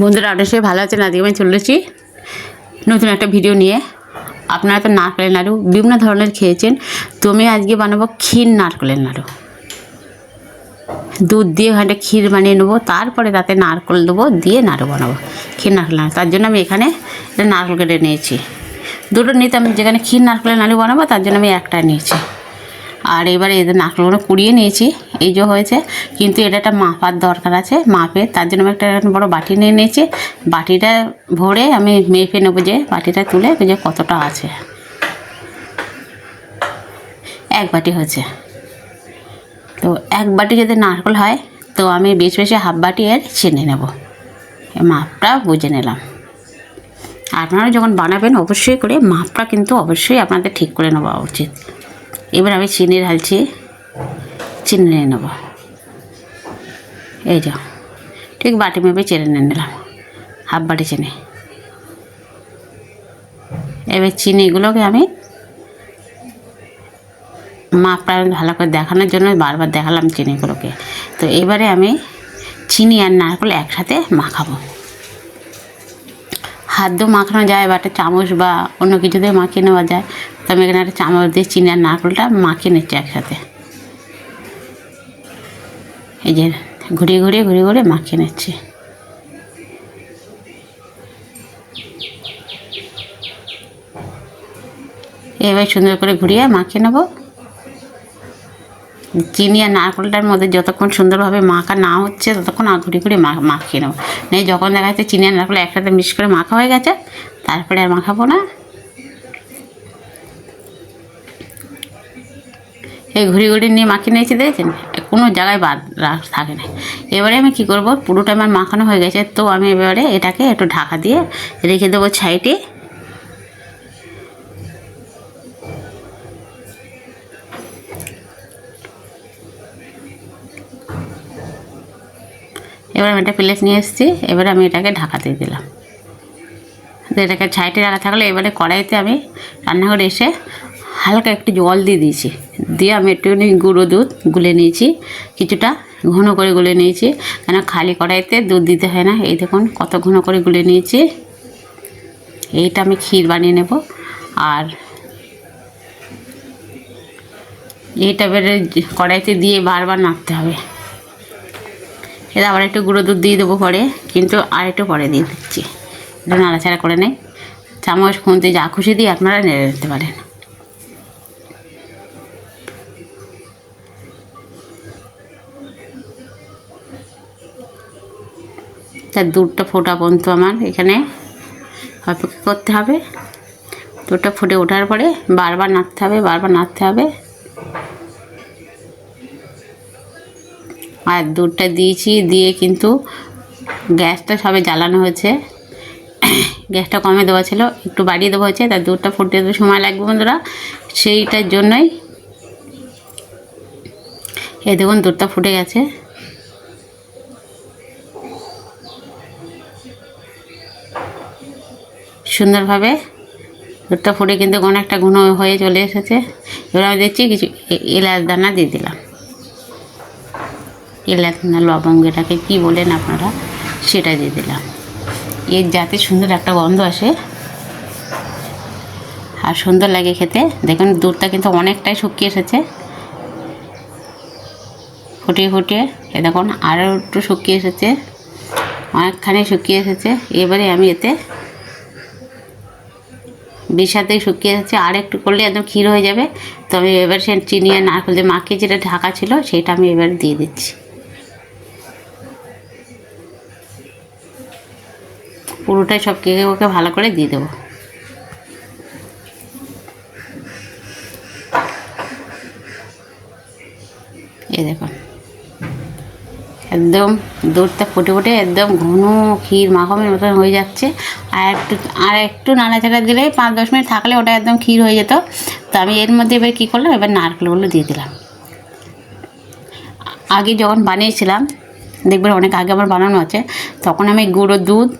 বন্ধুরা, আপনার সবাই ভালো আছেন? আজকে আমি চলেছি নতুন একটা ভিডিও নিয়ে। আপনারা তো নারকেলের নাড়ু বিভিন্ন ধরনের খেয়েছেন। তো আমি আজকে বানাবো ক্ষীর নারকেলের নাড়ু। দুধ দিয়ে ওখানটা ক্ষীর বানিয়ে নেব, তারপরে তাতে নারকেল দেবো, দিয়ে নাড়ু বানাবো, ক্ষীর নারকেল নাড়ু। তার জন্য আমি এখানে একটা নারকেল কেটে নিয়েছি। দুটো নিতে আমি যেখানে ক্ষীর নারকেলের নাড়ু বানাবো, তার জন্য আমি একটা নিয়েছি। আর এবারে এদের নারকেলগুলো কুড়িয়ে নিয়েছি, এই যে হয়েছে। কিন্তু এটা একটা মাপার দরকার আছে, মাপে। তার জন্য আমি একটা বড় বাটি নিয়ে নিয়েছি। বাটিটা ভরে আমি মেপে নেব যে, বাটিটা তুলে যে কতটা আছে। এক বাটি হয়েছে। তো এক বাটি যদি নারকেল হয়, তো আমি বেশ বেশি হাফ বাটি এর চিনি নেব। মাপটা বুঝে নিলাম। আপনারা যখন বানাবেন, অবশ্যই করে মাপটা কিন্তু অবশ্যই আপনাদের ঠিক করে নেওয়া উচিত। এবার আমি চিনি ঢালছি, চিনি নিয়ে নেব। এই যা, ঠিক বাটি মেপে চিনি নিয়ে নিলাম, হাফ বাটি চিনি। এবার চিনিগুলোকে আমি মাপটা ভালো করে দেখানোর জন্য বারবার দেখালাম চিনিগুলোকে। তো এবারে আমি চিনি আর নারকেল একসাথে মাখাবো। হাত দিয়ে মাখানো যায় বা একটা চামচ বা অন্য কিছু দিয়ে মাখিয়ে নেওয়া যায়। আমি এখানে একটা চামচ দিয়ে চিনি আর নারকেলটা মাখিয়ে নিচ্ছি একসাথে। এই যে ঘুরিয়ে ঘুরিয়ে ঘুরিয়ে ঘুরিয়ে মাখিয়ে নিচ্ছি। এবার সুন্দর করে ঘুরিয়ে মাখিয়ে নেব। চিনি আর নারকেলটার মধ্যে যতক্ষণ সুন্দরভাবে মাখা না হচ্ছে, ততক্ষণ আর ঘুরি ঘুরি মাখিয়ে নেব। নেই যখন দেখা যাচ্ছে চিনি আর নারকেল একসাথে মিক্স করে মাখা হয়ে গেছে, তারপরে আর মাখাবো না। এই ঘুরি ঘুরি নিয়ে মাখিয়ে নিয়েছি, দেখেছেন? কোনো জায়গায় বাদ থাকে না। এবারে আমি কি করব? পুরোটা আমার মাখানো হয়ে গেছে, তো আমি এবারে এটাকে একটু ঢাকা দিয়ে রেখে দেবো সাইডে এবার আমি একটা প্লেট নিয়ে এসেছি, এবারে আমি এটাকে ঢাকা দিয়ে দিলাম। এটাকে ছাইটে রাখা থাকলে এবারে কড়াইতে আমি রান্নাঘরে এসে হালকা একটু জল দিয়ে দিয়েছি। দিয়ে আমি একটুখানি গুঁড়ো দুধ গুলে নিয়েছি। কিছুটা ঘন করে গুলে নিয়েছি। কেন খালি কড়াইতে দুধ দিতে হয় না। এই দেখুন কত ঘন করে গুলে নিয়েছি। এইটা আমি ক্ষীর বানিয়ে নেব। আর এইটা এবারে কড়াইতে দিয়ে বারবার নাড়তে হবে। এটা আবার একটু গুঁড়ো দুধ দিয়ে দেবো পরে। কিন্তু আর একটু পরে দিয়ে দিচ্ছি। এটা নাড়াচাড়া করে নেই। চামচ খুঁতে যা খুশি দিয়ে আপনারা নেড়ে নিতে পারেন। তার দুধটা ফোটা পর্যন্ত আমার এখানে। অপেক্ষা করতে হবে। দুধটা ফুটে ওঠার পরে বারবার নাড়তে হবে, বারবার নাড়তে হবে। আর দুধটা দিয়েছি, দিয়ে কিন্তু গ্যাসটা সবে জ্বালানো হয়েছে। গ্যাসটা কমে দেওয়া ছিল, একটু বাড়িয়ে দেওয়া হয়েছে তার দুধটা ফুটতে সময় লাগবে বন্ধুরা। সেইটার জন্যই এই দেখুন দুধটা ফুটে গেছে। সুন্দরভাবে দুধটা ফুটে কিন্তু অনেকটা ঘন হয়ে চলে এসেছে। এবার আমি দেখছি কিছু এলাচ দানা দিয়ে দিলাম। এলাচ না লবঙ্গ, এটাকে কী বলেন আপনারা? সেটা দিয়ে দিলাম। এর যাতে সুন্দর একটা গন্ধ আসে আর সুন্দর লাগে খেতে। দেখুন, দুধটা কিন্তু অনেকটাই শুকিয়ে এসেছে। ফুটিয়ে ফুটিয়ে এ দেখুন, আরও একটু শুকিয়ে এসেছে। অনেকখানি শুকিয়ে এসেছে। এবারে আমি এতে বিষাতে শুকিয়ে যাচ্ছে, আর একটু করলে একদম ক্ষীর হয়ে যাবে। তো আমি এবার সে চিনি আর নারকেল যে মাখিয়ে যেটা ঢাকা ছিল, সেটা আমি এবার দিয়ে দিচ্ছি। পুরোটাই সব কেকে ওকে ভালো করে দিয়ে দেবো। এই দেখুন। একদম দুধটা ফুটে ফুটে একদম ঘন ক্ষীর মাখমের মতন হয়ে যাচ্ছে। আর একটু আর একটু নাড়াচাড়া দিলে পাঁচ দশ মিনিট থাকলে ওটা একদম ক্ষীর হয়ে যেত। তো আমি এর মধ্যে এবার কী করলাম? এবার নারকেলগুলো দিয়ে দিলাম। আগে যখন বানিয়েছিলাম, দেখবেন অনেক আগে আমার বানানো আছে, তখন আমি গুঁড়ো দুধ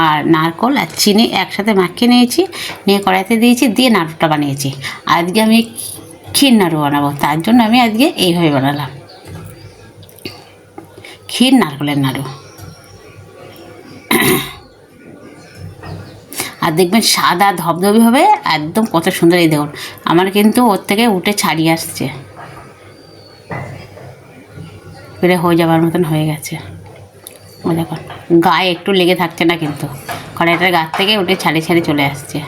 আর নারকল আর চিনি একসাথে মাখিয়ে নিয়েছি, নিয়ে কড়াইতে দিয়েছি, দিয়ে নাড়ুটা বানিয়েছি। আজকে আমি ক্ষীর নাড়ু বানাবো, তার জন্য আমি আজকে এইভাবে বানালাম। ক্ষীর নারকলের নাড়ু। আর দেখবেন সাদা ধবধবি হবে একদম কত সুন্দর এই দেখুন। আমার কিন্তু ওর থেকে উঠে ছাড়িয়ে আসছে। পেরে হয়ে যাবার মতন হয়ে গেছে। ও দেখুন, গায়ে একটু লেগে থাকছে না কিন্তু। কড়াইটার গাছ থেকে উঠে ছাড়িয়ে ছাড়িয়ে চলে আসছে।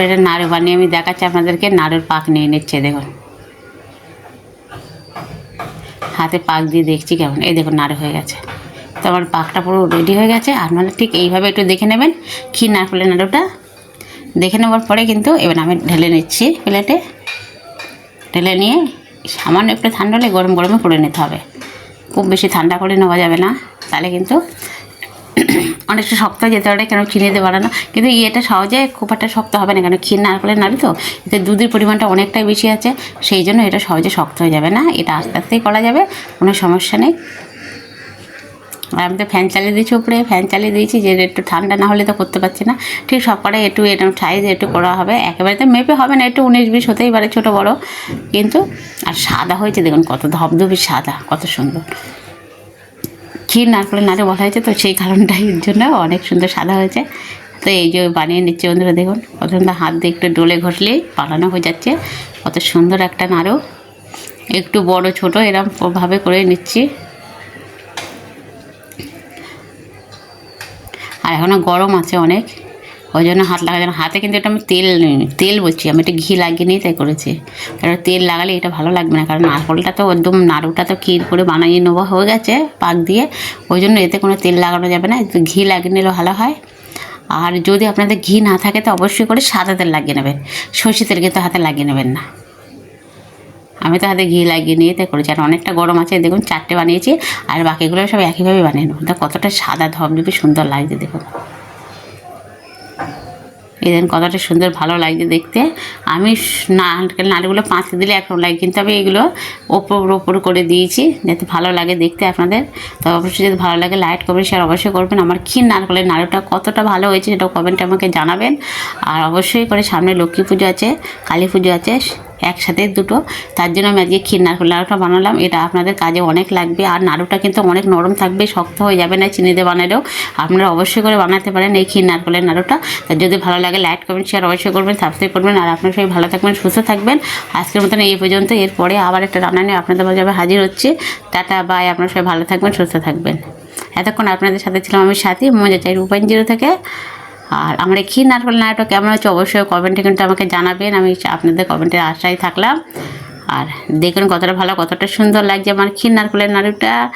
এবার এটা নাড়ু বানিয়ে আমি দেখাচ্ছি আপনাদেরকে। নাড়ুর পাক নিয়ে নিচ্ছে, দেখুন। হাতে পাক দিয়ে দেখছি কেমন। এই দেখুন, নাড়ু হয়ে গেছে। তো আমার পাকটা পুরো রেডি হয়ে গেছে। আপনারা ঠিক এইভাবে একটু দেখে নেবেন ক্ষীর নারকেলের নাড়ুটা। দেখে নেওয়ার পরে কিন্তু এবার আমি ঢেলে নিচ্ছি প্লেটে। ঢেলে নিয়ে সামান্য একটু ঠান্ডা হলে গরম গরমে করে নিতে হবে। খুব বেশি ঠান্ডা করে নেওয়া যাবে না। তাহলে কিন্তু অনেকটা শক্ত যেতে পারে, কেন চিনি পারে না। কিন্তু ইয়েটা সহজে খুব একটা শক্ত হবে না, কেন ক্ষীর নারকেলের নাড়ি তো এতে দুধের পরিমাণটা অনেকটাই বেশি আছে, সেই জন্য এটা সহজে শক্ত হয়ে যাবে না, এটা আস্তে আস্তেই করা যাবে, কোনো সমস্যা নেই। আর আমি তো ফ্যান চালিয়ে দিয়েছি উপরে, ফ্যান চালিয়ে দিয়েছি, যে একটু ঠান্ডা না হলে তো করতে পারছি না। ঠিক সব কটাই একটু এরকম সাইজ একটু করা হবে, একেবারে তো মেপে হবে না, একটু উনিশ বিশ হতেই পারে ছোটো বড়ো। কিন্তু, আর সাদা হয়েছে, দেখুন কত ধবধবি সাদা, কত সুন্দর। ক্ষীর নারকলের নাড়ে বলা হয়েছে, তো সেই কারণটাই জন্য অনেক সুন্দর সাদা হয়েছে। তো এই যে বানিয়ে নিচ্ছে বন্ধুরা, দেখুন সুন্দর হাত দিয়ে একটু ডোলে ঘষলেই বানানো হয়ে যাচ্ছে। কত সুন্দর একটা নাড়ু। একটু বড়, ছোট এরমভাবে করে নিচ্ছি। আর এখনও গরম আছে অনেক। ওই জন্য হাত লাগা যায় না। হাতে কিন্তু এটা আমি তেল তেল বলছি, আমি এটা ঘি লাগিয়ে নিয়ে তাই করেছি। কারণ তেল লাগালে এটা ভালো লাগবে না, কারণ নারকলটা তো একদম নাড়ুটা তো ক্ষীর করে বানিয়ে নেওয়া হয়ে গেছে পাক দিয়ে, ওই জন্য এতে কোনো তেল লাগানো যাবে না ঘি লাগিয়ে নিলে ভালো হয়। আর যদি আপনাদের ঘি না থাকে তো অবশ্যই করে সাদা তেল লাগিয়ে নেবেন, সর্ষে তেল কিন্তু হাতে লাগিয়ে নেবেন না। আমি তো হাতে ঘি লাগিয়ে নিয়ে তাই করেছি, আর অনেকটা গরম আছে, দেখুন চারটে বানিয়েছি, আর বাকিগুলো সব একইভাবে বানিয়ে নেব। কতটা সাদা ধবধবে, সুন্দর লাগছে, দেখুন। এই দেখুন কতটা সুন্দর, ভালো লাগছে দেখতে। আমি নারকেল নাড়ুগুলো পাঁচতে দিলে একরকম লাগে, কিন্তু আমি এগুলো ওপর ওপর করে দিয়েছি, যাতে ভালো লাগে দেখতে আপনাদের। তো অবশ্যই যদি ভালো লাগে লাইট করবেন শেয়ার অবশ্যই করবেন। আমার ক্ষীর নারকেলের নাড়ুটা কতটা ভালো হয়েছে সেটা কমেন্টে আমাকে জানাবেন। আর অবশ্যই করে সামনে লক্ষ্মী পুজো আছে, কালী পুজো আছে একসাথে দুটো। তার জন্য আমি আজকে ক্ষীর নারকেল নাড়ুটা বানালাম। এটা আপনাদের কাজে অনেক লাগবে। আর নাড়ুটা কিন্তু অনেক নরম থাকবে, শক্ত হয়ে যাবে না চিনি দিয়ে বানালেও। আপনারা অবশ্যই করে বানাতে পারেন এই ক্ষীর নারকেলের নাড়ুটা। তার যদি ভালো লাগে লাইক কমেন্ট শেয়ার অবশ্যই করবেন সাবস্ক্রাইব করবেন। আর আপনার সবাই ভালো থাকবেন, সুস্থ থাকবেন। আজকের মতন এই পর্যন্ত। এরপরে আবার একটা রান্না নিয়ে আপনাদের মাঝে হাজির হচ্ছে। টাটা বাই আপনার সবাই ভালো থাকবেন, সুস্থ থাকবেন। এতক্ষণ আপনাদের সাথে ছিলাম আমি সাথী। মজা চাই রূপাইন জিরো থেকে। আর আমার ক্ষীর নারকেল নাড়ুটা কেমন হচ্ছে অবশ্যই কমেন্টে কিন্তু আমাকে জানাবেন। আমি আপনাদের কমেন্টের আশায় থাকলাম। আর দেখুন কতটা ভালো, কতটা সুন্দর লাগছে আমার ক্ষীর নারকলের নাড়ুটা।